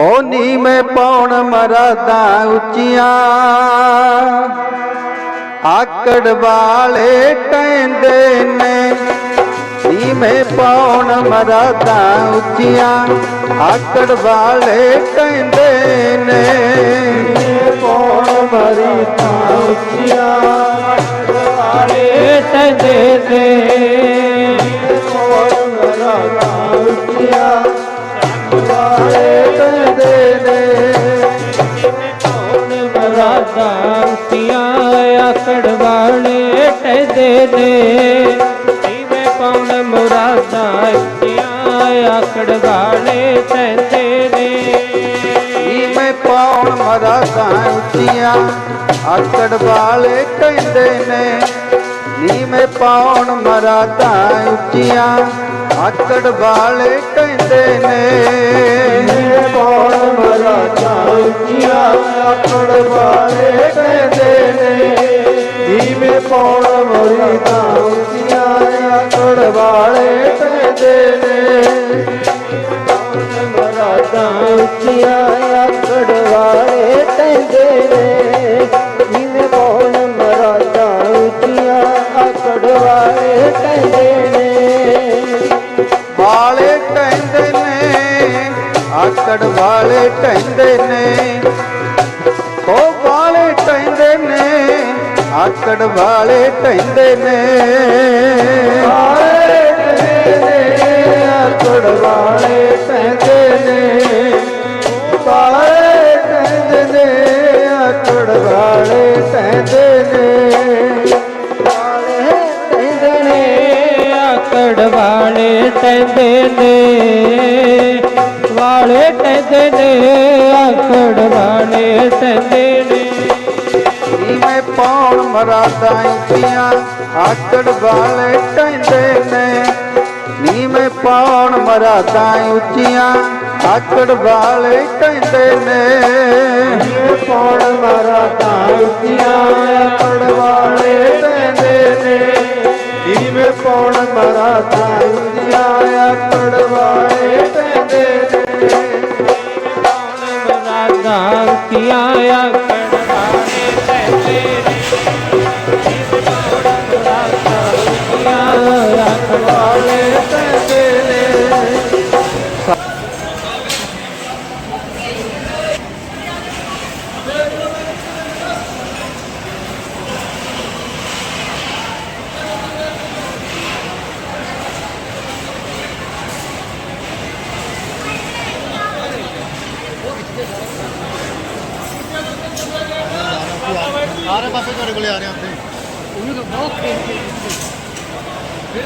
ਹੋ ਨੀ ਮੈਂ ਪੌਣ ਮਰਦਾ ਉੱਚੀਆਂ। ਆਕੜ ਵਾਲੇ ਕਹਿੰਦੇ ਨੇ ਨੀ ਮੈਂ ਪੌਣ ਮਰਦਾ ਉੱਚੀਆਂ। ਆਕੜ ਵਾਲੇ ਕਹਿੰਦੇ ਨੇ ਕੌਣ ਮਰੀ ਤਾਂ ਉੱਚੀਆਂ। ਵਾਲੇ ਟੰਦੇ ਤੇ ਟੰਦੇ ਨੇ ਜਿਵੇਂ ਪੌਣ ਮੁਰਾਦਾਂ ਉੱਚੀਆਂ ਆਕੜ ਵਾਲੇ ਟੰਦੇ ਨੇ। ਨੀ ਮੈਂ ਪੌਣ ਮਰਦਾ ਉੱਚੀਆਂ ਆਕੜ ਵਾਲੇ ਕਹਿੰਦੇ ਨੇ। ਨੀ ਮੈਂ ਪੌਣ ਮਰਦਾ ਉੱਚੀਆਂ ਆਕੜ ਵਾਲੇ ਕਹਿੰਦੇ ਨੇ। ਕੌਣ ਮਰਾਤਾ ਉੱਚੀਆਂ ਆਕੜ ਵਾਲੇ ਕਹਿੰਦੇ ਦੀਵੇ ਕੌਣ ਮਰੀਤਾ ਉੱਚੀਆਂ ਆਕੜ ਵਾਲੇ ਕਹਿੰਦੇ ਨੇ। ਕੌਣ ਮਰਾਤਾ ਉੱਚੀਆਂ ਆਕੜ ਵਾਲੇ ਕਹਿੰਦੇ ਨੇ। ਦੀਵੇ ਕੌਣ ਮਰਾਤਾ ਉੱਚੀਆਂ ਆਕੜ ਵਾਲੇ ਕਹਿੰਦੇ ਨੇ। ਵਾਲੇ ਕਹਿੰਦੇ ਨੇ ਆਕੜ ਵਾਲੇ ਕਹਿੰਦੇ ਨੇ। ਆਕੜ ਵਾਲੇ ਟੈਂਦੇ ਨੇ। ਵਾਲੇ ਕਹਿੰਦੇ ਨੇ, ਆਕੜ ਵਾਲੇ ਟੈਂਦੇ ਨੇ। ਵਾਲੇ ਕਹਿੰਦੇ ਨੇ, ਆਕੜ ਵਾਲੇ ਟੈਂਦੇ ਨੇ। ਵਾਲੇ ਟੈਂਦੇ ਨੇ, ਆਕੜ ਵਾਲੇ ਟੈਂਦੇ ਨੇ। ਵਾਲੇ ਕਹਿੰਦੇ ਨੇ, ਆਕੜ ਵਾਲੇ ਕਹਿੰਦੇ ਪਾਉਣ ਨੀਵੇਂ ਪੌਣ ਉੱਚੀਆਂ ਆਕੜ ਵਾਲੇ ਕਹਿੰਦੇ ਨੇ, ਨੀਵੇਂ ਪੌਣ ਮਰਾਦਾ ਉੱਚੀਆਂ। ਆਕੜ ਵਾਲੇ ਕਹਿੰਦੇ ਨੇ ਕੌਣ ਮਾਰਾ ਤਾਂ ਉੱਚੀਆਂ। ਆਕੜ ਵਾਲੇ ਕਹਿੰਦੇ ਨੇ ਜਿਵੇਂ ਕੌਣ ਮਾਰਾ ਤਾਂ ਉੱਚੀਆਂ। ਆਕੜ ਵਾਲੇ ਕਹਿੰਦੇ ਨੇ ਕੌਣ ਮਾਰਾ ਤਾਂ ਉੱਚੀਆਂ। ਆਕੜ ਸਾਰੇ ਪਾਸੇ ਤੁਹਾਡੇ ਕੋਲੇ ਆ ਰਹੇ ਉੱਥੇ। ਉਹਨੂੰ ਫਿਰ